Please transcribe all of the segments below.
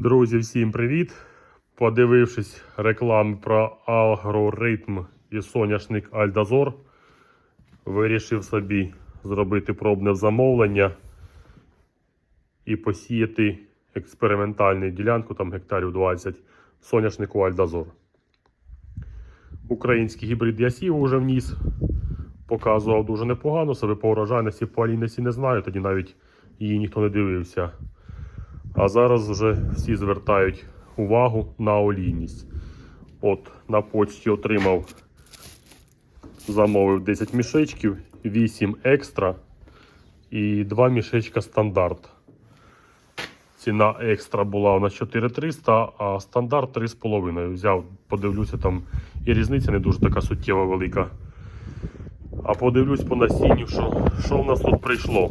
Друзі, всім привіт! Подивившись рекламу про алгоритм і соняшник Альдазор, вирішив собі зробити пробне замовлення і посіяти експериментальну ділянку, там гектарів 20 соняшнику Альдазор. Український гібрид я сів уже вніс. Показував дуже непогано себе по урожайності, по олійності не знаю, тоді навіть її ніхто не дивився. А зараз вже всі звертають увагу на олійність. От на почті отримав, замовив 10 мішечків, 8 екстра і 2 мішечка стандарт. Ціна екстра була у нас 4300, а стандарт 3,5. Взяв, подивлюся, там і різниця не дуже така суттєва велика. А подивлюсь по насінню, що, що в нас тут прийшло.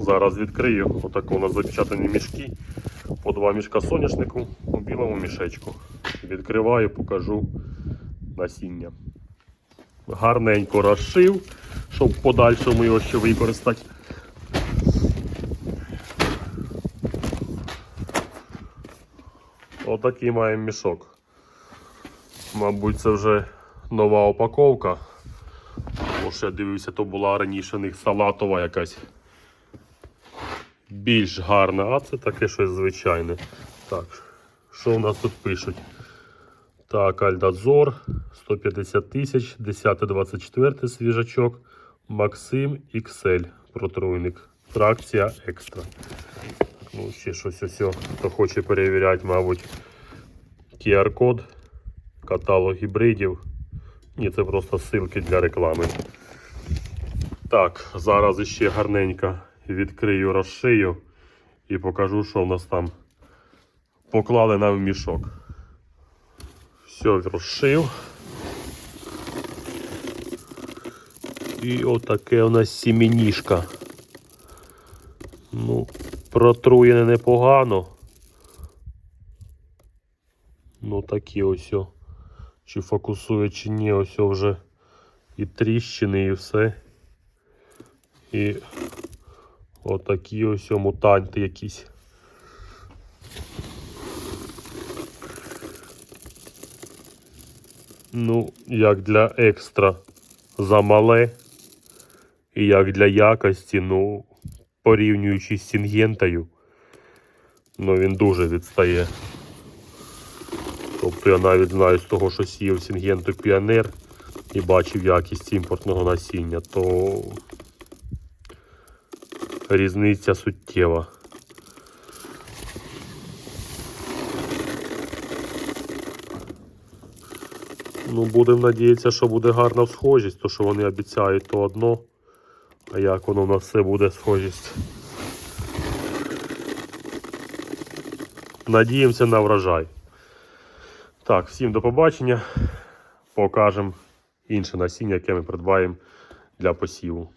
Зараз відкрию. Отако у нас запечатані мішки. По два мішка соняшнику у білому мішечку. Відкриваю, покажу насіння. Гарненько розшив, щоб в подальшому його ще використати. Отакий маємо мішок. Мабуть, це вже нова упаковка. Що я дивився, то була раніше у них салатова якась більш гарна, а це таке щось звичайне. Так, що у нас тут пишуть? Так, Альдазор 150 тисяч, 10-24 свіжачок, Максим XL протруйник. Тракція екстра. Ну, ще щось ось, хто хоче перевіряти, мабуть, QR-код, каталог гібридів. Ні, це просто ссылки для реклами. Так, зараз іще гарненько відкрию, розшию і покажу, що в нас там поклали нам в мішок. Все розшив. І отаке у нас сімінішка. Ну, протруєне непогано. Ну такі ось. Чи фокусує, чи ні, ось вже і тріщини, і все. І отакі ось мутанти якісь. Ну, як для екстра замале, і як для якості, ну, порівнюючи з Сінгентою, ну він дуже відстає. Тобто я навіть знаю з того, що сіяв Сінгенту Піонер і бачив якість імпортного насіння, то різниця суттєва. Ну, будемо надіятися, що буде гарна схожість, то що вони обіцяють то одно, а як воно на все буде схожість. Надіємося на врожай. Так, всім до побачення. Покажемо інше насіння, яке ми придбаємо для посіву.